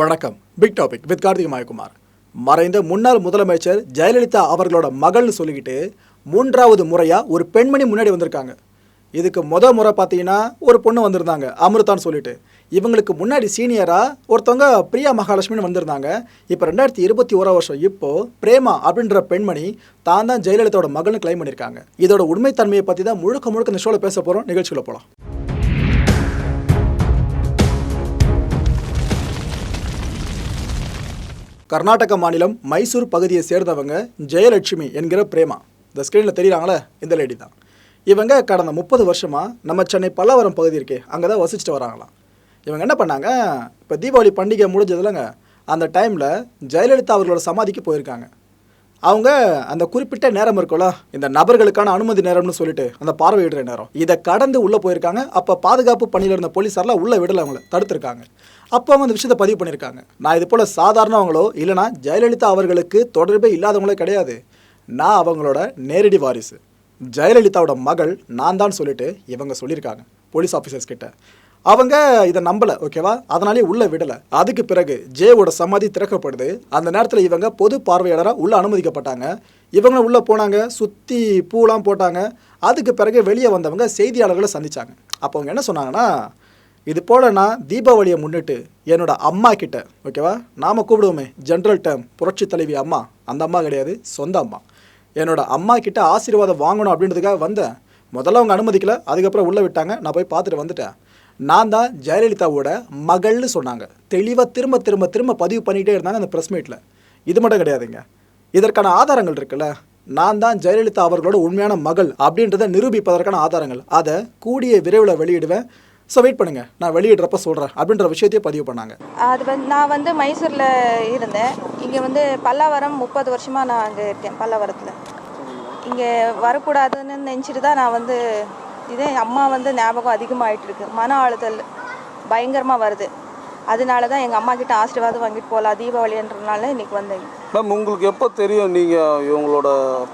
வணக்கம். Big topic with Karthik Mayakumar. மறைந்த முன்னாள் முதலமைச்சர் ஜெயலலிதா அவர்களோட மகள்னு சொல்லிக்கிட்டு மூன்றாவது முறையாக ஒரு பெண்மணி முன்னாடி வந்திருக்காங்க. இதுக்கு முத முறை பார்த்தீங்கன்னா ஒரு பொண்ணு வந்திருந்தாங்க அமிர்தான்னு சொல்லிட்டு. இவங்களுக்கு முன்னாடி சீனியராக ஒருத்தவங்க பிரியா மகாலட்சுமின்னு வந்திருந்தாங்க. இப்போ ரெண்டாயிரத்தி இருபத்தி ஓரா வருஷம் இப்போ பிரேமா அப்படின்ற பெண்மணி தான் தான் ஜெயலலிதாவோட மகள்னு கிளைம் பண்ணியிருக்காங்க. இதோட உண்மைத்தன்மையை பற்றி தான் முழுக்க முழுக்க இந்த ஷோவில் பேச போகிறோம் நிகழ்ச்சியில் போகலாம் கர்நாடக மாநிலம் மைசூர் பகுதியை சேர்ந்தவங்க ஜெயலட்சுமி என்கிற பிரேமா. இந்த ஸ்க்ரீனில் தெரியுறாங்களே? இந்த லேடி தான். இவங்க கடந்த முப்பது வருஷமாக நம்ம சென்னை பல்லவரம் பகுதி இருக்கே அங்கே தான் வசிச்சுட்டு வராங்களாம். இவங்க என்ன பண்ணாங்க? இப்போ தீபாவளி பண்டிகை முடிஞ்சதுலங்க அந்த டைமில் ஜெயலலிதா அவர்களோட சமாதிக்கு போயிருக்காங்க. அவங்க அந்த குறிப்பிட்ட நேரம் இருக்கும்ல இந்த நபர்களுக்கான அனுமதி நேரம்னு சொல்லிட்டு அந்த பார்வையிடுற நேரம். இதை கடந்து உள்ளே போயிருக்காங்க. அப்போ பாதுகாப்பு பணியில் இருந்த போலீஸார்லாம் உள்ளே விடல அவங்கள தடுத்திருக்காங்க. அப்போ அவங்க அந்த விஷயத்தை பதிவு பண்ணியிருக்காங்க. நான் இது போல் சாதாரணவங்களோ இல்லைனா ஜெயலலிதா அவர்களுக்கு தொடர்பே இல்லாதவங்களே கிடையாது. நான் அவங்களோட நேரடி வாரிசு. ஜெயலலிதாவோட மகள் நான் தான் சொல்லிட்டு இவங்க சொல்லியிருக்காங்க போலீஸ் ஆஃபீஸர்ஸ் கிட்ட. அவங்க இதை நம்பல ஓகேவா? அதனாலே உள்ள விடல. அதுக்கு பிறகு ஜேவோட சமாதி திறக்கப்படுது. அந்த நேரத்தில் இவங்க பொது பார்வையாளராக உள்ள அனுமதிக்கப்பட்டாங்க. இவங்க உள்ள போனாங்க சுற்றி பூலாம் போட்டாங்க. அதுக்கு பிறகு வெளியே வந்தவங்க செய்தியாளர்களை சந்திச்சாங்க. அப்போ அவங்க என்ன சொன்னாங்கன்னா இது போல நான் தீபாவளியை முன்னிட்டு என்னோட அம்மா கிட்ட ஓகேவா? நாம கூப்பிடுவோமே ஜென்ரல் டேர்ம் புரட்சி தலைவி அம்மா. அந்த அம்மா கிடையாது சொந்த அம்மா. என்னோட அம்மா கிட்ட ஆசீர்வாதம் வாங்கணும் அப்படின்றதுக்காக வந்தேன். முதல்ல அவங்க அனுமதிக்கல அதுக்கப்புறம் உள்ளே விட்டாங்க. நான் போய் பார்த்துட்டு வந்துட்டேன். நான் தான் ஜெயலலிதாவோட மகள்னு சொன்னாங்க. தெளிவாக திரும்ப திரும்ப திரும்ப பதிவு பண்ணிகிட்டே இருந்தாங்க அந்த ப்ரெஸ் மீட்டில் இது மட்டும் கிடையாதுங்க. இதற்கான ஆதாரங்கள் இருக்குல்ல? நான் தான் ஜெயலலிதா அவர்களோட உண்மையான மகள் அப்படின்றத நிரூபிப்பதற்கான ஆதாரங்கள். அதை கூடிய விரைவில் வெளியிடுவேன். ஸோ வெயிட் பண்ணுங்க. நான் வெளியிடுறப்ப சொல்கிறேன் அப்படின்ற விஷயத்தையும் பதிவு பண்ணாங்க. அது வந்து நான் வந்து மைசூரில் இருந்தேன். இங்கே வந்து பல்லாவரம் முப்பது வருஷமாக நான் அங்கே இருக்கேன் பல்லாவரத்தில். இங்கே வரக்கூடாதுன்னு நினச்சிட்டு தான் நான் வந்து இதே அம்மா வந்து ஞாபகம் அதிகமாகிட்டு இருக்கு மன அழுத்தல் பயங்கரமாக வருது. அதனால தான் எங்கள் அம்மா கிட்ட ஆசீர்வாதம் வாங்கிட்டு போகலாம் தீபாவளின்றனால இன்னைக்கு வந்தேன். மேம் உங்களுக்கு எப்போ தெரியும் நீங்கள் இவங்களோட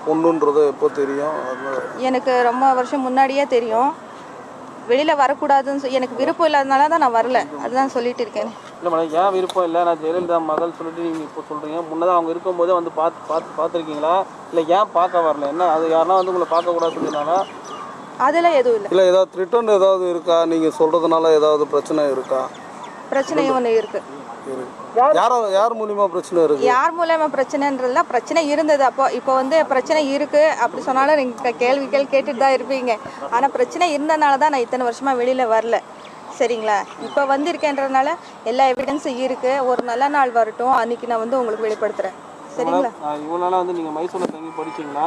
பொண்ணுன்றது எப்போ தெரியும்? எனக்கு ரொம்ப வருஷம் முன்னாடியே தெரியும். வெளியில் வரக்கூடாதுன்னு சொல்லி எனக்கு விருப்பம் இல்லாதனால தான் நான் வரல. அதுதான் சொல்லிட்டு இருக்கேன். இல்லை மேடம் ஏன் விருப்பம் இல்லை? நான் ஜெயலலிதா மகள் சொல்லிட்டு நீங்கள் இப்போ சொல்கிறீங்க முன்னதாக அவங்க இருக்கும்போதே வந்து பார்த்து பார்த்து பார்த்துருக்கீங்களா இல்லை ஏன் பார்க்க வரல? என்ன அது யாருன்னா வந்து உங்களை பார்க்கக்கூடாது சொல்லியிருந்தாங்களா அதெல்லாம் எதுவும் இல்லை. இல்லை ஏதாவது ரிட்டர்ன் ஏதாவது இருக்கா? நீங்கள் சொல்கிறதுனால ஏதாவது பிரச்சனை இருக்கா? பிரச்சனையும் ஒன்று இருக்கு. யார் யார் மூலியமா பிரச்சனை இருக்கு? யார் மூலமா பிரச்சனைன்றதுல பிரச்சனை இருந்தது. அப்போ இப்போ வந்து பிரச்சனை இருக்கு அப்படி சொன்னாலும் நீங்க கேள்விகள் கேட்டுட்டு தான் இருப்பீங்க. ஆனா பிரச்சனை இருந்தனால தான் நான் இத்தனை வருஷமா வெளியில வரல. சரிங்களா? இப்போ வந்திருக்கேன்றதுனால எல்லா எவிடன்ஸும் இருக்கு. ஒரு நல்ல நாள் வரட்டும். அன்னைக்கு நான் வந்து உங்களுக்கு வெளிப்படுத்துறேன். சரிங்களா? இவ்வளோ நாளாக வந்து நீங்கள் மைசூரில் தங்கி படிச்சீங்களா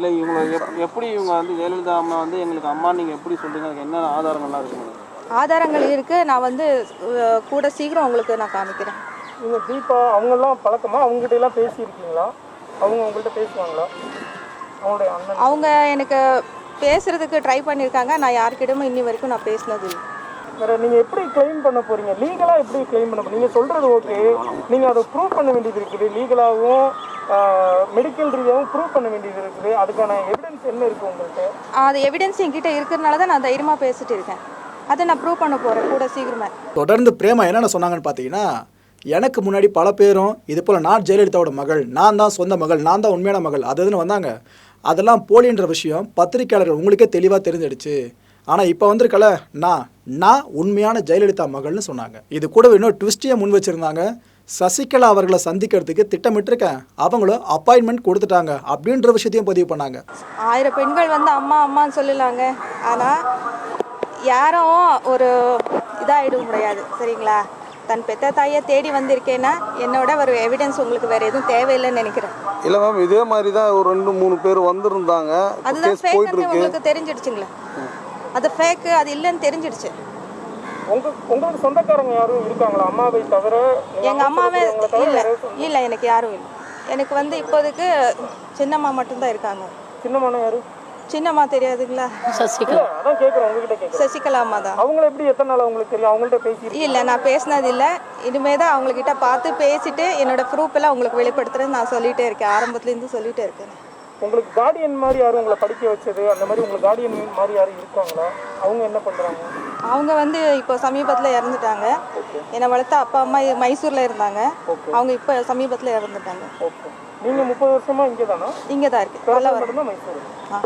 இல்லை இவங்க எப் எப்படி இவங்க வந்து ஜெயலலிதா அம்மா வந்து எங்களுக்கு அம்மா நீங்கள் எப்படி சொல்கிறீங்க அதுக்கு என்ன ஆதாரங்கள்லாம் இருக்கு மேடம்? ஆதாரங்கள் இருக்கு. நான் வந்து கூட சீக்கிரம் உங்களுக்கு நான் காமிக்கிறேன். இவங்க தீபா அவங்கெல்லாம் பழக்கமா அவங்ககிட்ட எல்லாம் பேசியிருக்கீங்களா? அவங்க உங்கள்கிட்ட பேசுவாங்களா? அவங்களுடைய அண்ணன். அவங்க எனக்கு பேசுறதுக்கு ட்ரை பண்ணியிருக்காங்க. நான் யார்கிட்டயும் இன்னி வரைக்கும் நான் பேசினது இல்லை. வேற நீங்க எப்படி கிளைம் பண்ண போறீங்க? லீகலா எப்படி கிளைம் பண்ண போறீங்க? நீங்க சொல்றது ஓகே நீங்க அதை ப்ரூவ் பண்ண வேண்டியது இருக்குது. லீகலாகவும் மெடிக்கல் ரீதியாகவும் ப்ரூவ் பண்ண வேண்டியது இருக்குது. அதுக்கான எவிடன்ஸ் என்ன இருக்கு உங்கள்கிட்ட? அது எவிடன்ஸ் என்கிட்ட இருக்கிறதுனால தான் நான் தைரியமாக பேசிட்டு இருக்கேன். அதை நான் ப்ரூவ் பண்ண போகிறேன் கூட சீக்கிரமே. தொடர்ந்து பிரேமா என்னென்ன சொன்னாங்கன்னு பார்த்தீங்கன்னா எனக்கு முன்னாடி பல பேரும் இது போல் நான் ஜெயலலிதாவோட மகள் நான் தான் சொந்த மகள் நான் தான் உண்மையான மகள் அது இதுன்னு வந்தாங்க. அதெல்லாம் போலின்ற விஷயம் பத்திரிக்கையாளர்கள் உங்களுக்கே தெளிவாக தெரிஞ்சிடுச்சு. ஆனால் இப்போ வந்திருக்கல நான் நான் உண்மையான ஜெயலலிதா மகள்னு சொன்னாங்க. இது கூட இன்னும் ட்விஸ்டியை முன் வச்சுருந்தாங்க. சசிகலா அவர்களை சந்திக்கிறதுக்கு திட்டமிட்டிருக்கேன். அவங்களும் அப்பாயின்மெண்ட் கொடுத்துட்டாங்க அப்படின்ற விஷயத்தையும் பதிவு பண்ணாங்க. ஆயிரம் பெண்கள் வந்து அம்மா அம்மான்னு சொல்லலாங்க ஆனால் யாரும் ஒரு இதாகிட முடியாது. சரிங்களா? தன் பெத்த தாயை தேடி வந்திருக்கேன்னா என்னோட ஒரு எவிடன்ஸ் உங்களுக்கு வேற எதுவும் தேவையில்லைன்னு நினைக்கிறேன். இல்லை மேம் இதே மாதிரி தான் ஒரு ரெண்டு மூணு பேர் வந்திருந்தாங்க. அதுதான் ஃபேக் உங்களுக்கு தெரிஞ்சிடுச்சுங்களா. அது ஃபேக்கு அது இல்லைன்னு தெரிஞ்சிடுச்சு. உங்க உங்களுக்கு சொந்தக்காரங்க யாரும் இருக்காங்களா? அம்மாவை தவிர எங்கள் அம்மா அம்மாவே இல்லை. இல்லை எனக்கு யாரும் இல்லை. எனக்கு வந்து இப்போதைக்கு சின்னம்மா மட்டும்தான் இருக்காங்க. சின்னமான யாரு? சின்னம்மா தெரியாதுங்களா? இல்ல அதான் கேக்குறேன் உங்ககிட்ட கேக்குறேன். சசிகலா அம்மா தான். அவங்கள எப்படி எத்தனை நாள் உங்களுக்கு தெரியும்? அவங்கள்ட்ட பேசி இல்லை நான் பேசினது இல்லை இனிமே தான் அவங்கக்கிட்ட பார்த்து பேசிட்டு என்னோட ப்ரூஃப் எல்லாம் உங்களுக்கு வெளிப்படுத்துறேன்னு நான் சொல்லிட்டே இருக்கேன். ஆரம்பத்துலேருந்து சொல்லிட்டே இருக்கேன். உங்களுக்கு கார்டியன் மாதிரி யாரும் உங்களை படிக்க வச்சது? அந்த மாதிரி உங்களுக்கு கார்டியன் மாதிரி யாரும் இருக்காங்களா? அவங்க என்ன பண்றாங்க? அவங்க வந்து இப்போ சமீபத்தில் இறந்துட்டாங்க. என்னை வளர்த்த அப்பா அம்மா மைசூரில் இருந்தாங்க. அவங்க இப்போ சமீபத்தில் இறந்துட்டாங்க. ஓகே நீங்க முப்பது வருஷமா இங்கே தானா இங்கே தான் இருக்கு பல்லவரம் மட்டும்தான் மைசூர். ஆ.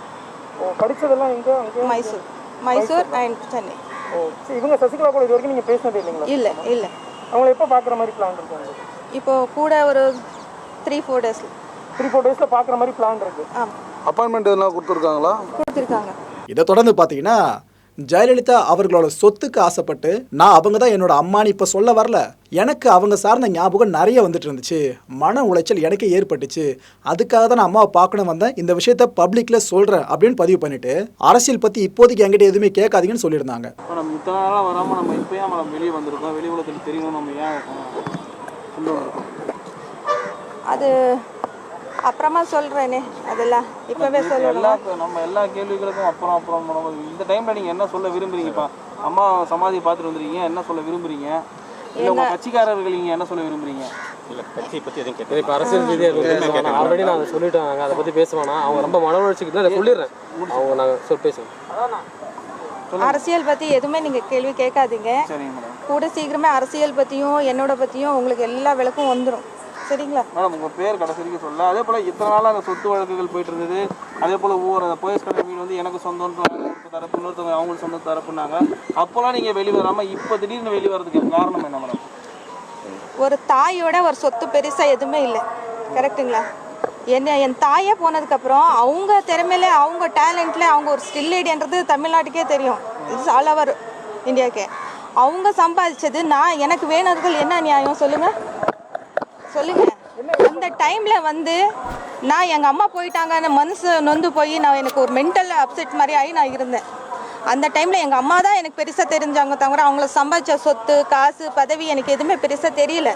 ஓ படிச்சதெல்லாம் இங்க அங்கே மைசூர். மைசூர் அண்ட் சென்னை. ஓ இவங்க சசிகலா கூட இது வரைக்கும் நீங்க பேசினதே இல்லைங்களா? இல்லை இல்லை. அவங்கள எப்போ பார்க்குற மாதிரி பிளான் இருக்கு உங்களுக்கு? இப்போ கூட ஒரு த்ரீ ஃபோர் டேஸில் த்ரீ ஃபோர் டேஸில் பார்க்குற மாதிரி பிளான் இருக்கு. ஆமாம் அப்பாயின்மெண்ட் எதுனா கொடுத்துருக்காங்களா? கொடுத்துருக்காங்க. இதை தொடர்ந்து பார்த்தீங்கன்னா ஜெயலலிதா அவர்களோட சொத்துக்கு ஆசைப்பட்டு நான் அவங்க தான் என்னோட அம்மான்னு இப்போ சொல்ல வரல. எனக்கு அவங்க சார்ந்த ஞாபகம் நிறைய வந்துட்டு இருந்துச்சு. மன உளைச்சல் எனக்கு ஏற்பட்டுச்சு. அதுக்காக தான் நான் அம்மாவை பார்க்கணும் வந்தேன். இந்த விஷயத்த பப்ளிக்ல சொல்றேன் அப்படின்னு பதிவு பண்ணிட்டு அரசியல் பத்தி இப்போதைக்கு என்கிட்ட எதுவுமே கேட்காதீங்கன்னு சொல்லியிருந்தாங்க. நம்ம இத்தனை நாளாக வராமல் நம்ம இப்போ ஏன் நம்ம வெளியே வந்திருக்கோம். வெளி உலகத்தில் தெரியணும் நம்ம ஏன் அது அப்புறமா சொல்கிறேனே அதெல்லாம். இப்போவே சொல்லணும். நம்ம எல்லா கேள்விகளுக்கும் அப்புறம் அப்புறம் இந்த டைம்ல நீங்க என்ன சொல்ல விரும்புறீங்கப்பா அம்மா சமாதியை பார்த்துட்டு வந்திருக்கீங்க என்ன சொல்ல விரும்புறீங்க? இல்ல உங்க கட்சிக்காரர்கள் நீங்க என்ன சொல்ல விரும்புறீங்க? இது இப்போ அரசியல் ரீதியாக ஆல்ரெடி நான் சொல்லிட்டோம் நாங்கள் அதை பற்றி பேசுவானா அவங்க ரொம்ப மன உணர்ச்சிக்கு தான் சொல்லிடுறேன். அவங்க நாங்கள் சொல் பேசுவோம். அரசியல் பற்றி எதுவுமே நீங்கள் கேள்வி கேட்காதீங்க. சரிங்க மேடம். கூட சீக்கிரமே அரசியல் பற்றியும் என்னோட பற்றியும் உங்களுக்கு எல்லா விளக்கும் வந்துடும் சரிங்களா? மேடம் உங்க பேர் கடைசி வரைக்கும் சொல்ல. அதே போல இத்தனை நாளா அந்த சொத்து வழக்குகள் போயிட்டு இருந்தது. அதே போல ஒவ்வொரு அந்த போயஸ் கடை வீடு வந்து எனக்கு சொந்தம்ன்றாங்க ஒரு தரப்பு இன்னொருத்தவங்க அவங்களுக்கு சொந்த தரப்புனாங்க அப்போலாம் நீங்க வெளியே வராம இப்போ திடீர்னு வெளியே வர்றதுக்கு காரணம் என்ன மேடம்? ஒரு தாயோட ஒரு சொத்து பெருசாக எதுவுமே இல்லை. கரெக்ட்டுங்களா? என்ன என் தாயே போனதுக்கப்புறம் அவங்க திறமையில அவங்க டேலண்ட்ல அவங்க ஒரு ஸ்டில் லேடின்றது தமிழ்நாட்டுக்கே தெரியும். இட்ஸ் ஆல் ஓவர் இந்தியாவுக்கே அவங்க சம்பாதிச்சது நான் எனக்கு வேணுறதுக்கு என்ன நியாயம் சொல்லுங்க? சொல்லுங்க. அந்த டைம்ல வந்து நான் எங்க அம்மா போயிட்டாங்கன்னு மனசு நொந்து போய் நான் எனக்கு ஒரு மென்டல் அப்செட் மாதிரி ஆகி நான் இருந்தேன். அந்த டைம்ல எங்க அம்மா தான் எனக்கு பெருசா தெரிஞ்சாங்க தவிர அவங்கள சம்பாதிச்ச சொத்து காசு பதவி எனக்கு எதுவுமே பெருசா தெரியல.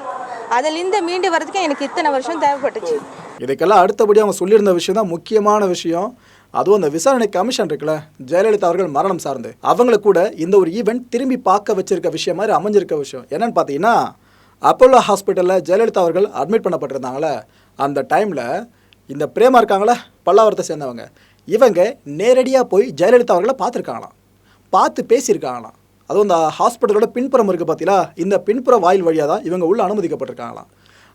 அதுலேருந்து மீண்டு வரதுக்கு எனக்கு இத்தனை வருஷம் தேவைப்பட்டுச்சு. இதுக்கெல்லாம் அடுத்தபடி அவங்க சொல்லியிருந்த விஷயம் தான் முக்கியமான விஷயம். அதுவும் அந்த விசாரணை கமிஷன் இருக்குல்ல ஜெயலலிதா அவர்கள் மரணம் சார்ந்து. அவங்கள கூட இந்த ஒரு ஈவெண்ட் திரும்பி பார்க்க வச்சிருக்க விஷயம் மாதிரி அமைஞ்சிருக்க விஷயம். என்னன்னு பார்த்தீங்கன்னா அப்போலோ ஹாஸ்பிட்டலில் ஜெயலலிதா அவர்கள் அட்மிட் பண்ணப்பட்டிருந்தாங்களே அந்த டைமில் இந்த பிரேமா இருக்காங்களே பல்லாவரத்தை சேர்ந்தவங்க. இவங்க நேரடியாக போய் ஜெயலலிதா அவர்களை பார்த்துருக்காங்களாம். பார்த்து பேசியிருக்காங்களாம். அதுவும் இந்த ஹாஸ்பிட்டலோட பின்புறம் இருக்குது பார்த்தீங்களா இந்த பின்புற வாயில் வழியாக தான் இவங்க உள்ள அனுமதிக்கப்பட்டிருக்காங்களாம்.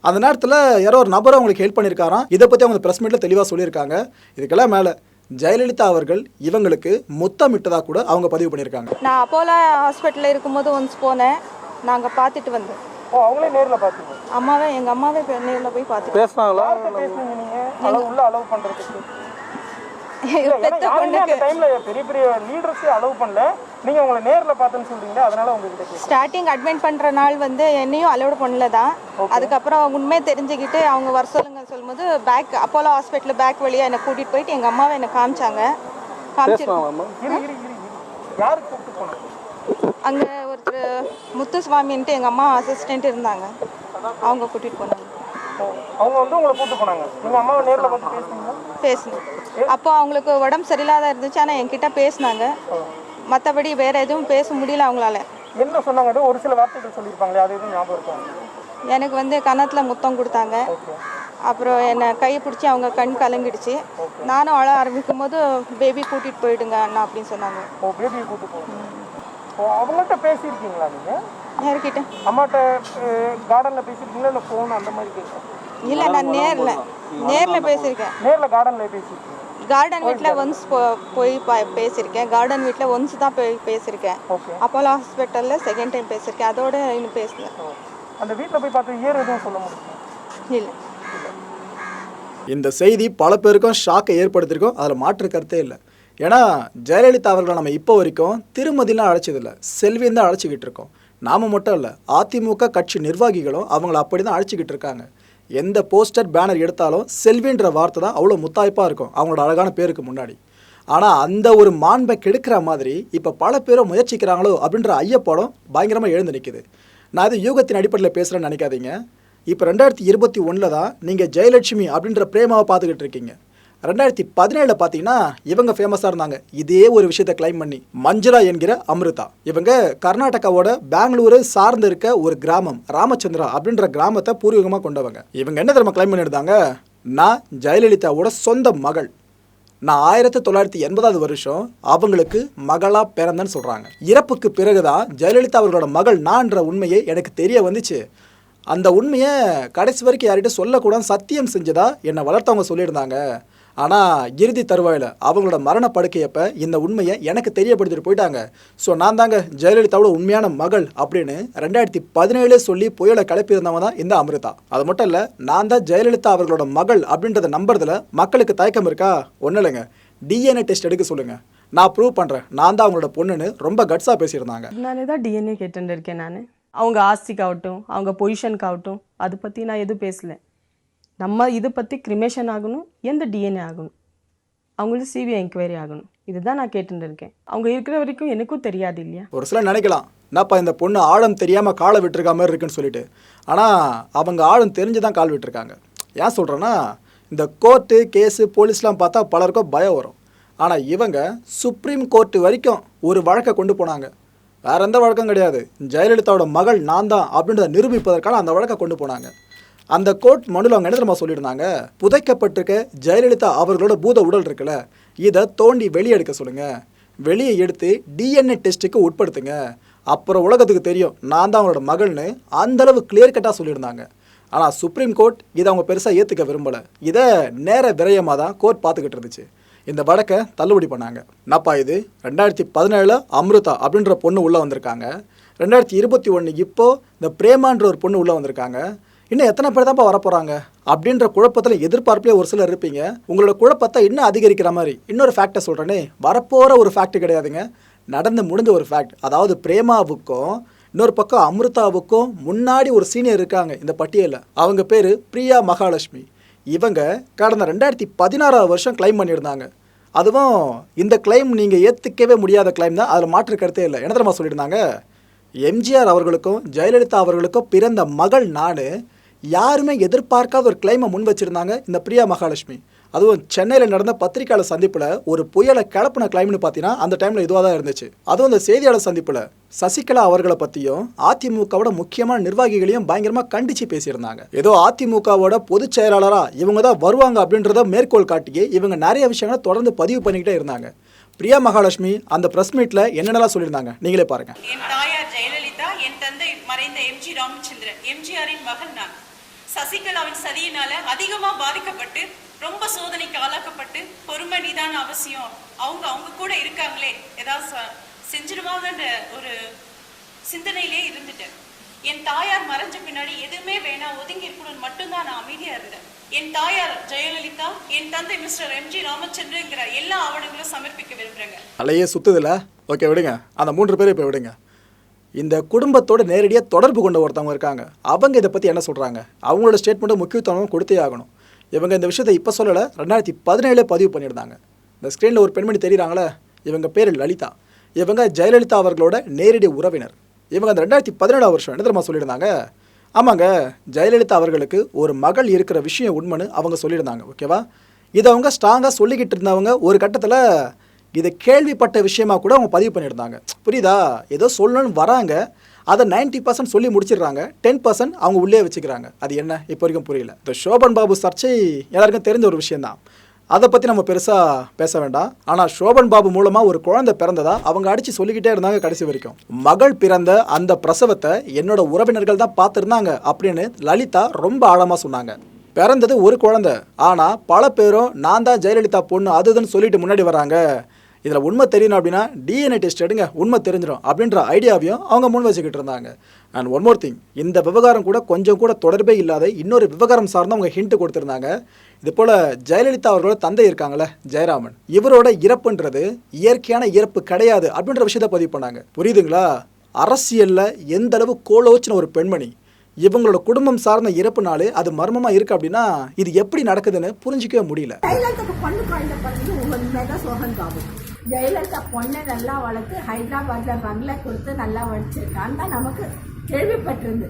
அந்த நேரத்தில் யாரோ ஒரு நபர் அவங்களுக்கு ஹெல்ப் பண்ணியிருக்காராம். இதை பற்றி அவங்க ப்ரெஸ் மீட்டில் தெளிவாக சொல்லியிருக்காங்க. இதுக்கெல்லாம் மேலே ஜெயலலிதா அவர்கள் இவங்களுக்கு முத்தமிட்டதாக கூட அவங்க பதிவு பண்ணியிருக்காங்க. நான் அப்போலோ ஹாஸ்பிட்டலில் இருக்கும்போது ஒன்ஸ் போனேன். நாங்கள் பார்த்துட்டு வந்தோம். அவங்களே நேரில் பார்த்தீங்க அம்மாவே எங்கள் அம்மாவே நேரில் போய் பார்த்துட்டு பேசுனாங்களா? பேசுனீங்க நீங்க? அளவு உள்ள உங்ககிட்ட கேட்குறேன் ஸ்டார்டிங் அட்மிட் பண்ணுற நாள் வந்து என்னையும் அலோட் பண்ணல தான் அதுக்கப்புறம் உண்மை தெரிஞ்சுக்கிட்டு அவங்க வர சொல்லுங்க சொல்லும்போது பேக் அப்போலோ ஹாஸ்பிட்டல் பேக் வழியாக என்னை கூட்டிகிட்டு போயிட்டு எங்கள் அம்மாவை என்னை காமிச்சாங்க. காமிச்சிருக்கோம். அங்கே ஒருத்தர் முத்துசுவாமின்ட்டு எங்கள் அம்மா அசிஸ்டன்ட் இருந்தாங்க. அவங்க கூட்டிகிட்டு போனாங்க. அவங்க வந்து உங்களை கூப்பிட்டு போனாங்க. நீங்க அம்மாவை நேர்ல பார்த்து பேசுனீங்களா? பேசினேன் அப்போ அவங்களுக்கு உடம்பு சரியில்லாத இருந்துச்சு. ஆனால் என்கிட்ட பேசினாங்க. மற்றபடி வேற எதுவும் பேச முடியல அவங்களால. என்ன சொன்னாங்க? ஒரு சில வார்த்தைகள் சொல்லியிருப்பாங்களே அது எதுவும் ஞாபகம் இருக்கும் எனக்கு வந்து கன்னத்தில் முத்தம் கொடுத்தாங்க. அப்புறம் என்னை கையை பிடிச்சி அவங்க கண் கலங்கிடுச்சு. நானும் அழ ஆரம்பிக்கும் போது பேபி கூட்டிகிட்டு போயிடுங்க அண்ணா அப்படின்னு சொன்னாங்க. அவங்கள்ட்ட பேசியிருக்கீங்களா நீங்க? யார்கிட்ட அம்மாட்ட கார்டன்ல பேசியிருக்கீங்களா? இல்லை ஃபோன் அந்த மாதிரி கேட்குறேன் இல்லை நான் நேரில் நேரில் பேசியிருக்கேன். நேர்ல கார்டன்ல பேசியிருக்கீங்க. கார்டன் வீட்டில் ஒன்ஸ் போய் பா- பேசியிருக்கேன். கார்டன் வீட்டில் ஒன்ஸ் தான் போய் பேசியிருக்கேன். ஓகே அப்போலோ ஹாஸ்பிட்டலில் செகண்ட் டைம் பேசியிருக்கேன். அதோட இன்னும் பேசல. அந்த வீட்டில் போய் பார்த்து இயர் எதுவும் சொல்ல முடியும்? இல்லை. இந்த செய்தி பல பேருக்கும் ஷாக்கை ஏற்படுத்தியிருக்கோம். அதில் மாற்று கருத்தே இல்லை. ஏன்னா ஜெயலலிதா அவர்களை நம்ம இப்போ வரைக்கும் திருமதிலாம் அழைச்சதில்ல செல்வின்னு தான் அழைச்சிக்கிட்டு இருக்கோம். நாம மட்டும் இல்லை அதிமுக கட்சி நிர்வாகிகளும் அவங்கள அப்படி தான் அழைச்சிக்கிட்டு இருக்காங்க. எந்த போஸ்டர் பேனர் எடுத்தாலும் செல்வின்ற வார்த்தை தான் அவ்வளோ முத்தாய்ப்பாக இருக்கும் அவங்களோட அழகான பேருக்கு முன்னாடி. ஆனால் அந்த ஒரு மாண்பை கெடுக்கிற மாதிரி இப்போ பல பேரும் முயற்சிக்கிறாங்களோ அப்படின்ற ஐயப்படம் பயங்கரமாக எழுந்து நிற்குது நான் இது யூகத்தின் அடிப்படையில் பேசுகிறேன்னு நினைக்காதீங்க. இப்போ ரெண்டாயிரத்தி இருபத்தி ஒன்றில் தான் நீங்கள் ஜெயலட்சுமி அப்படின்ற பிரேமாவை பார்த்துக்கிட்டு இருக்கீங்க. ரெண்டாயிரத்தி பதினேழில் பார்த்தீங்கன்னா இவங்க ஃபேமஸாக இருந்தாங்க. இதே ஒரு விஷயத்தை கிளைம் பண்ணி மஞ்சளா என்கிற அமிர்தா. இவங்க கர்நாடகாவோட பெங்களூரு சார்ந்து இருக்க ஒரு கிராமம் ராமச்சந்திரா அப்படின்ற கிராமத்தை பூர்வீகமாக கொண்டவங்க. இவங்க என்ன தெரியுமா கிளைம் பண்ணியிருந்தாங்க? நான் ஜெயலலிதாவோட சொந்த மகள். நான் ஆயிரத்தி தொள்ளாயிரத்தி எண்பதாவது வருஷம் அவங்களுக்கு மகளாக பிறந்தேன்னு சொல்கிறாங்க இறப்புக்கு பிறகுதான் ஜெயலலிதா அவர்களோட மகள் நான்ற உண்மையை எனக்கு தெரிய வந்துச்சு. அந்த உண்மையை கடைசி வரைக்கும் யார்கிட்ட சொல்லக்கூடாது சத்தியம் செஞ்சதா என்னை வளர்த்தவங்க சொல்லியிருந்தாங்க. ஆனால் இறுதி தருவாயில் அவங்களோட மரண படுக்கையப்ப இந்த உண்மையை எனக்கு தெரியப்படுத்திட்டு போயிட்டாங்க. ஸோ நான் தாங்க ஜெயலலிதாவோட உண்மையான மகள் அப்படின்னு ரெண்டாயிரத்தி பதினேழு சொல்லி புயலை கிளப்பியிருந்தவங்க தான் இந்த அமிர்தா. அது மட்டும் இல்லை நான் தான் ஜெயலலிதா அவர்களோட மகள் அப்படின்றத நம்புறதுல மக்களுக்கு தயக்கம் இருக்கா? ஒன்றும் இல்லைங்க. டிஎன்ஏ டெஸ்ட் எடுக்க சொல்லுங்கள் நான் ப்ரூவ் பண்ணுறேன் நான் தான் அவங்களோட பொண்ணுன்னு ரொம்ப கட்ஸாக பேசியிருந்தாங்க. நானே தான் டிஎன்ஏ கேட்டுருக்கேன் இருக்கேன் நான். அவங்க ஆஸ்திக்காகட்டும் அவங்க பொசிஷனுக்காகட்டும் அதை பற்றி நான் எதுவும் பேசல. நம்ம இது பற்றி கிரிமேஷன் ஆகணும் எந்த டிஎன்ஏ ஆகணும்? அவங்களுக்கு சிபிஐ என்கொயரி ஆகணும். இதுதான் நான் கேட்டுட்டு இருக்கேன் அவங்க இருக்கிற வரைக்கும் எனக்கும் தெரியாது இல்லையா? ஒரு சில நினைக்கலாம் என்னப்பா இந்த பொண்ணு ஆழம் தெரியாமல் காலை விட்டுருக்க மாதிரி இருக்குன்னு சொல்லிட்டு. ஆனால் அவங்க ஆழம் தெரிஞ்சு தான் கால் விட்டுருக்காங்க. ஏன் சொல்கிறேன்னா இந்த கோர்ட்டு கேஸு போலீஸ்லாம் பார்த்தா பலருக்கும் பயம் வரும். ஆனால் இவங்க சுப்ரீம் கோர்ட்டு வரைக்கும் ஒரு வழக்கை கொண்டு போனாங்க. வேற எந்த வழக்கம் கிடையாது. ஜெயலலிதாவோட மகள் நான் தான் அப்படின்றத நிரூபிப்பதற்கான அந்த வழக்கை கொண்டு போனாங்க. அந்த கோர்ட் மனுவில் அவங்க என்ன தெரியுமா சொல்லியிருந்தாங்க? புதைக்கப்பட்டிருக்க ஜெயலலிதா அவர்களோட பூத உடல் இருக்குல்ல இதை தோண்டி வெளியே எடுக்க சொல்லுங்கள் வெளியே எடுத்து டிஎன்ஏ டெஸ்ட்டுக்கு உட்படுத்துங்க. அப்புறம் உலகத்துக்கு தெரியும் நான் தான் அவங்களோட மகள்னு அந்தளவு கிளியர் கட்டாக சொல்லியிருந்தாங்க. ஆனால் சுப்ரீம் கோர்ட் இதை அவங்க பெருசாக ஏற்றுக்க விரும்பலை. இதை நேர விரயமாக தான் கோர்ட் பார்த்துக்கிட்டு இருந்துச்சு. இந்த வழக்கை தள்ளுபடி பண்ணாங்க. என்னப்பா இது? ரெண்டாயிரத்தி பதினேழில் அம்ருதா அப்படின்ற பொண்ணு உள்ளே வந்திருக்காங்க. ரெண்டாயிரத்தி இருபத்தி ஒன்று இப்போ இந்த பிரேமான்ற ஒரு பொண்ணு உள்ளே வந்திருக்காங்க. இன்னும் எத்தனை பேர் தான்ப்பா வரப்போகிறாங்க அப்படின்ற குழப்பத்தில் எதிர்பார்ப்பிலே ஒரு சிலர் இருப்பீங்க. உங்களோட குழப்பத்தை இன்னும் அதிகரிக்கிற மாதிரி இன்னொரு ஃபேக்டை சொல்கிறேனே வரப்போகிற ஒரு ஃபேக்ட் கிடையாதுங்க. நடந்து முடிஞ்ச ஒரு ஃபேக்ட் அதாவது பிரேமாவுக்கும் இன்னொரு பக்கம் அமிர்தாவுக்கும் முன்னாடி ஒரு சீனியர் இருக்காங்க இந்த பட்டியலில். அவங்க பேர் பிரியா மகாலட்சுமி. இவங்க கடந்த ரெண்டாயிரத்தி பதினாறாவது வருஷம் கிளைம் பண்ணியிருந்தாங்க. அதுவும் இந்த கிளைம் நீங்கள் ஏற்றுக்கவே முடியாத கிளைம் தான். அதில் மாற்று கருத்தே இல்லை. என்ன தெரியுமா சொல்லியிருந்தாங்க? எம்ஜிஆர் அவர்களுக்கும் ஜெயலலிதா அவர்களுக்கும் பிறந்த மகள் நான் யாருமே எதிர்பார்க்காத ஒரு கிளைமை முன் வச்சிருந்தாங்க இந்த பிரியா மகாலட்சுமி. அதுவும் சென்னையில் நடந்த பத்திரிக்கையாளர் சந்திப்பில் ஒரு புயலை கிளப்பின கிளைம்னு பார்த்தீங்கன்னா அந்த டைமில் இதுவாக தான் இருந்துச்சு. அதுவும் அந்த செய்தியாளர் சந்திப்பில் சசிகலா அவர்களை பற்றியும் அதிமுகவோட முக்கியமான நிர்வாகிகளையும் பயங்கரமாக கண்டித்து பேசியிருந்தாங்க. ஏதோ அதிமுகவோட பொதுச் செயலாளராக இவங்க தான் வருவாங்க அப்படின்றத மேற்கோள் காட்டியே இவங்க நிறைய விஷயங்களை தொடர்ந்து பதிவு பண்ணிக்கிட்டே இருந்தாங்க. பிரியா மகாலட்சுமி அந்த ப்ரெஸ் மீட்டில் என்னென்னலாம் சொல்லியிருந்தாங்க? நீங்களே பாருங்கள் என் தாயார் ஜெயலலிதா என் தந்தை மறைந்த எம்ஜி ராமச்சந்திரன் எம்ஜிஆரின் மகன் நான். சசிகலாவின் சதியினால அதிகமா பாதிக்கப்பட்டு ரொம்ப சோதனைக்கு ஆளாக்கப்பட்டு பொறுமை நிதான அவசியம். அவங்க அவங்க கூட இருக்காங்களே ஏதாவது செஞ்சிருவாங்கன்ற ஒரு சிந்தனையிலே இருந்துட்டேன் என் தாயார் மறைஞ்ச பின்னாடி எதுவுமே வேணாம் ஒதுங்கி இருக்கணும்னு மட்டும்தான் நான் அமைதியா இருந்தேன். என் தாயார் ஜெயலலிதா என் தந்தை மிஸ்டர் எம்ஜி ராமச்சந்திரங்கிற எல்லா ஆவணங்களும் சமர்ப்பிக்க விரும்புறேங்க. அலையே சுத்துதுல? ஓகே விடுங்க. அந்த மூன்று பேரும் இப்போ விடுங்க. இந்த குடும்பத்தோட நேரடியாக தொடர்பு கொண்ட ஒருத்தவங்க இருக்காங்க. அவங்க இதை பற்றி என்ன சொல்கிறாங்க அவங்களோட ஸ்டேட்மெண்ட்டை முக்கியத்துவம் கொடுத்தே ஆகணும். இவங்க இந்த விஷயத்தை இப்போ சொல்லலை ரெண்டாயிரத்தி பதினேழில் பதிவு பண்ணியிருந்தாங்க. இந்த ஸ்க்ரீனில் ஒரு பெண்மணி தெரியுறாங்களே இவங்க பேர் லலிதா. இவங்க ஜெயலலிதா அவர்களோட நேரடி உறவினர். இவங்க அந்த ரெண்டாயிரத்தி பதினேழாம் வருஷம் என்ன தெரியுமா சொல்லியிருந்தாங்க? ஆமாங்க ஜெயலலிதா அவர்களுக்கு ஒரு மகள் இருக்கிற விஷயம் உண்மைன்னு அவங்க சொல்லியிருந்தாங்க ஓகேவா? இதை அவங்க ஸ்ட்ராங்காக சொல்லிக்கிட்டு இருந்தவங்க ஒரு கட்டத்தில் இதை கேள்விப்பட்ட விஷயமா கூட அவங்க பதிவு பண்ணியிருந்தாங்க. புரியுதா? ஏதோ சொல்லணும்னு வராங்க. அதை 90% பர்சன்ட் சொல்லி முடிச்சிடுறாங்க. டென் பர்சன்ட் அவங்க உள்ளே வச்சுக்கிறாங்க. அது என்ன? இப்போ வரைக்கும் புரியல. இந்த சோபன் பாபு சர்ச்சை எல்லாருக்கும் தெரிஞ்ச ஒரு விஷயந்தான் அதை பற்றி நம்ம பெருசாக பேச வேண்டாம். ஆனால் சோபன் பாபு மூலமாக ஒரு குழந்தை பிறந்ததா அவங்க அடித்து சொல்லிக்கிட்டே இருந்தாங்க கடைசி வரைக்கும். மகள் பிறந்த அந்த பிரசவத்தை என்னோட உறவினர்கள் தான் பார்த்துருந்தாங்க அப்படின்னு லலிதா ரொம்ப ஆழமாக சொன்னாங்க. பிறந்தது ஒரு குழந்தை. ஆனால் பல பேரும் நான் தான் ஜெயலலிதா பொண்ணு அதுதான் சொல்லிட்டு முன்னாடி வராங்க. இதில் உண்மை தெரியணும் அப்படின்னா டிஎன்ஏ டெஸ்ட் எடுங்க உண்மை தெரிஞ்சிடும் அப்படின்ற ஐடியாவையும் அவங்க முன் வச்சுக்கிட்டு இருந்தாங்க. அண்ட் ஒன் மோர் திங் இந்த விவகாரம் கூட கொஞ்சம் கூட தொடர்பே இல்லாத இன்னொரு விவகாரம் சார்ந்து அவங்க ஹிண்ட் கொடுத்துருந்தாங்க. இது போல் ஜெயலலிதா அவர்களோட தந்தை இருக்காங்களே ஜெயராமன். இவரோட இறப்புன்றது இயற்கையான இறப்பு கிடையாது அப்படின்ற விஷயத்த பதிவு பண்ணாங்க. புரியுதுங்களா? அரசியலில் எந்த அளவு கோலோச்சின ஒரு பெண்மணி. இவங்களோட குடும்பம் சார்ந்த இறப்புனாலே அது மர்மமாக இருக்கு அப்படின்னா இது எப்படி நடக்குதுன்னு புரிஞ்சிக்கவே முடியல. குழந்தை ஜெயலலிதா பொண்ணை நல்லா வளர்த்து ஹைதராபாத்ல பங்களா கொடுத்து நல்லா வச்சிருக்கான்னு தான் நமக்கு கேள்விப்பட்டிருந்து.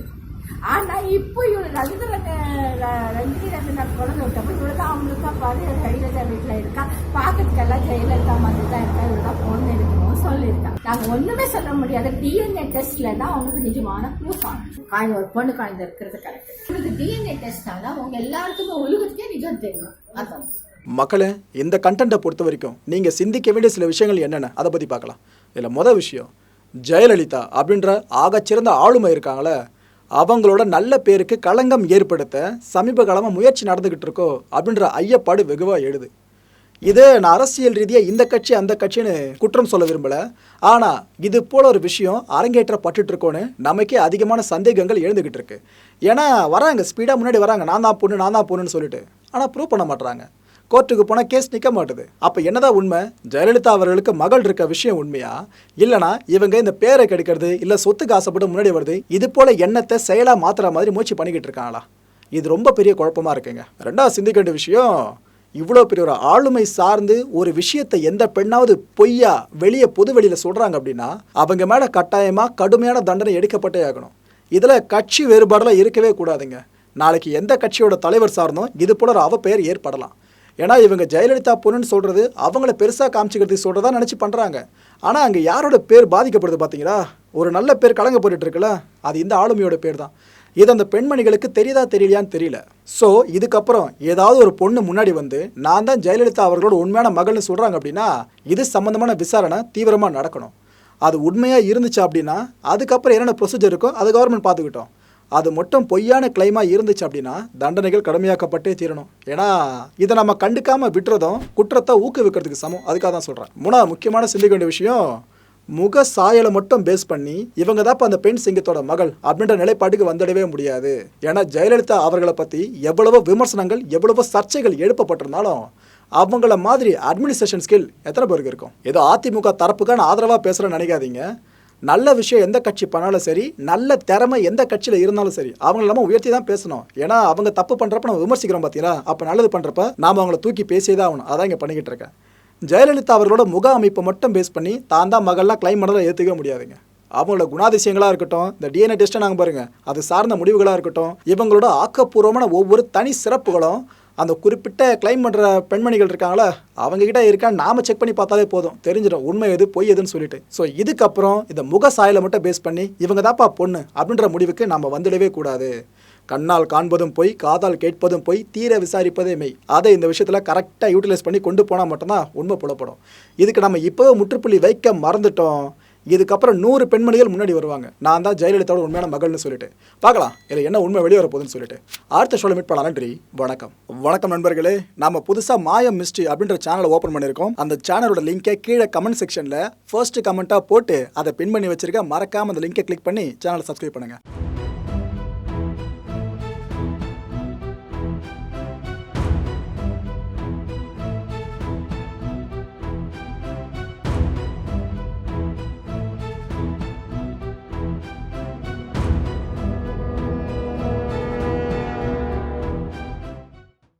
ஆனா இப்போ இவரு ரவீந்திரன் ரஞ்சினி ரவீந்திரன் குழந்தை விட்டப்ப தான் அவங்களுக்கு தான் பாரு ஜெயலலிதா வீட்டுல இருக்கா? பாக்கிறதுக்கெல்லாம் ஜெயலலிதா மாதிரி தான் இருக்கா? இவரு தான் பொண்ணு எடுக்கணும் சொல்லியிருக்காங்க நாங்க ஒண்ணுமே சொல்ல முடியாது. டிஎன்ஏ டெஸ்ட்ல தான் அவங்களுக்கு நிஜமான ப்ரூஃப் ஆகும். காய்ந்த ஒரு பொண்ணு காய்ந்த இருக்கிறது கரெக்ட் உங்களுக்கு டிஎன்ஏ டெஸ்ட்னால உங்க எல்லாருக்குமே உலகத்துக்கே நிஜம் தெரியும். அதான். மக்களே இந்த கண்டென்ட்டை பொறுத்த வரைக்கும் நீங்கள் சிந்திக்க வேண்டிய சில விஷயங்கள் என்னென்ன? அதை பற்றி பார்க்கலாம். இதில் மொதல் விஷயம் ஜெயலலிதா அப்படின்ற ஆகச்சிறந்த ஆளுமை இருக்காங்களே அவங்களோட நல்ல பேருக்கு களங்கம் ஏற்படுத்த சமீப காலமாக முயற்சி நடந்துக்கிட்டு இருக்கோ அப்படின்ற ஐயப்பாடு வெகுவாக எழுது. இது நான் அரசியல் ரீதியாக இந்த கட்சி அந்த கட்சின்னு குற்றம் சொல்ல விரும்பல. ஆனால் இது போல ஒரு விஷயம் அரங்கேற்றப்பட்டுட்டு இருக்கோன்னு நமக்கே அதிகமான சந்தேகங்கள் எழுந்துக்கிட்டு இருக்கு. ஏன்னா வராங்க ஸ்பீடாக முன்னாடி வராங்க. நான் தான் பொண்ணு நான் தான் பொண்ணுன்னு சொல்லிட்டு. ஆனால் ப்ரூவ் பண்ண மாட்டுறாங்க கோர்ட்டுக்கு போனால் கேஸ் நிற்க மாட்டுது. அப்போ என்னதான் உண்மை? ஜெயலலிதா அவர்களுக்கு மகள் இருக்க விஷயம் உண்மையா? இல்லைனா இவங்க இந்த பேரை கெடுக்கிறது இல்லை சொத்துக்கு ஆசைப்பட்டு முன்னாடி வருது இது போல எண்ணத்தை செயலாக மாத்துற மாதிரி முயற்சி பண்ணிக்கிட்டு இருக்காங்களா? இது ரொம்ப பெரிய குழப்பமா இருக்குங்க. ரெண்டாவது சிந்திக்க வேண்டிய விஷயம் இவ்வளோ பெரிய ஒரு ஆளுமை சார்ந்து ஒரு விஷயத்தை எந்த பெண்ணாவது பொய்யா வெளியே பொது வெளியில் சொல்கிறாங்க அப்படின்னா அவங்க மேலே கட்டாயமாக கடுமையான தண்டனை எடுக்கப்பட்டே ஆகணும். இதில் கட்சி வேறுபாடெல்லாம் இருக்கவே கூடாதுங்க. நாளைக்கு எந்த கட்சியோட தலைவர் சார்ந்தோம் இது போல ஒரு அவ பெயர் ஏற்படலாம். ஏன்னா இவங்க ஜெயலலிதா பொண்ணுன்னு சொல்கிறது அவங்கள பெருசாக காமிச்சிக்கிறதுக்கு சொல்கிறதா நினச்சி பண்ணுறாங்க ஆனால் அங்கே யாரோட பேர் பாதிக்கப்படுது பார்த்தீங்களா ஒரு நல்ல பேர் கலங்கப்பட்டு இருக்குல்ல? அது இந்த ஆளுமையோட பேர் தான் இது அந்த பெண்மணிகளுக்கு தெரியுதா தெரியலையான்னு தெரியல. ஸோ இதுக்கப்புறம் ஏதாவது ஒரு பொண்ணு முன்னாடி வந்து நான் தான் ஜெயலலிதா அவர்களோட உண்மையான மகள்னு சொல்கிறாங்க அப்படின்னா இது சம்மந்தமான விசாரணை தீவிரமாக நடக்கணும். அது உண்மையாக இருந்துச்சு அப்படின்னா அதுக்கப்புறம் என்னென்ன ப்ரொசீஜர் இருக்கோ அது கவர்மெண்ட் பார்த்துக்கிட்டோம். அது மட்டும் பொய்யான கிளைமாக இருந்துச்சு அப்படின்னா தண்டனைகள் கடுமையாக்கப்பட்டே தீரணும். ஏன்னா இதை நம்ம கண்டுக்காமல் விட்டுறதும் குற்றத்தை ஊக்குவிக்கிறதுக்கு சமம். அதுக்காக தான் சொல்கிறேன் மூணாவது முக்கியமான சிந்திக்க வேண்டிய விஷயம் முக சாயலை மட்டும் பேஸ் பண்ணி இவங்க தான் அந்த பெண் சிங்கத்தோட மகள் அப்படின்ற நிலைப்பாட்டுக்கு வந்துடவே முடியாது. ஏன்னா ஜெயலலிதா அவர்களை பற்றி எவ்வளவோ விமர்சனங்கள் எவ்வளவோ சர்ச்சைகள் எழுப்பப்பட்டிருந்தாலும் அவங்கள மாதிரி அட்மினிஸ்ட்ரேஷன் ஸ்கில் எத்தனை பேருக்கு இருக்கும்? ஏதோ அதிமுக தரப்புக்கான ஆதரவாக பேசுகிறேன்னு நினைக்காதீங்க. நல்ல விஷயம் எந்த கட்சி பண்ணாலும் சரி நல்ல திறமை எந்த கட்சியில் இருந்தாலும் சரி அவங்கள நம்ம உயர்த்தி தான் பேசணும். ஏன்னா அவங்க தப்பு பண்ணுறப்ப நம்ம விமர்சிக்கிறோம் பார்த்தீங்களா அப்போ நல்லது பண்ணுறப்ப நாம் அவங்கள தூக்கி பேசியே தான் ஆகணும். அதான் இங்கே பண்ணிக்கிட்டு இருக்கேன். ஜெயலலிதா அவர்களோட முக அமைப்பை மட்டும் பேஸ் பண்ணி தான் தான் மகள்லாம் கிளைம் பண்ணலாம் ஏற்றுக்கவே முடியாதுங்க. அவங்களோட குணாதிசயங்களாக இருக்கட்டும் இந்த டிஎன்ஏ டெஸ்ட்டை நாங்கள் பாருங்கள் அது சார்ந்த முடிவுகளாக இருக்கட்டும் இவங்களோட ஆக்கப்பூர்வமான ஒவ்வொரு தனி சிறப்புகளும் அந்த குறிப்பிட்ட கிளைம் பண்ணுற பெண்மணிகள் இருக்காங்களா அவங்கக்கிட்ட இருக்கான்னு நாம செக் பண்ணி பார்த்தாலே போதும். தெரிஞ்சிடும் உண்மை எது பொய் எதுன்னு சொல்லிட்டு. ஸோ இதுக்கப்புறம் இந்த முக சாயலை மட்டும் பேஸ் பண்ணி இவங்க தாப்பா பொண்ணு அப்படின்ற முடிவுக்கு நம்ம வந்துடவே கூடாது. கண்ணால் காண்பதும் பொய் காதால் கேட்பதும் பொய் தீர விசாரிப்பதே மெய். அதை இந்த விஷயத்தில் கரெக்டாக யூட்டிலைஸ் பண்ணி கொண்டு போனால் மட்டும்தான் உண்மை புலப்படும். இதுக்கு நம்ம இப்போவே முற்றுப்புள்ளி வைக்க மறந்துட்டோம். இதுக்கப்புறம் நூறு பெண்மணிகள் முன்னாடி வருவாங்க. நான் தான் ஜெயலலிதாவோட உண்மையான மகள்னு சொல்லிட்டு. பார்க்கலாம் இதில் என்ன உண்மை வெளியே வரப்போகுதுன்னு சொல்லிட்டு. அடுத்த ஷோல மீட் பண்ணலாம் நன்றி வணக்கம். வணக்கம் நண்பர்களே நம்ம புதுசாக மாயம் மிஸ்ட்ரி அப்படின்ற சேனலை ஓப்பன் பண்ணியிருக்கோம். அந்த சேனலோட லிங்கை கீழே கமெண்ட் செக்ஷனில் ஃபர்ஸ்ட் கமெண்ட்டாக போட்டு அதை பின் பண்ணி வச்சிருக்க மறக்காமல் அந்த லிங்கை கிளிக் பண்ணி சேனலை சப்ஸ்கிரைப் பண்ணுங்கள்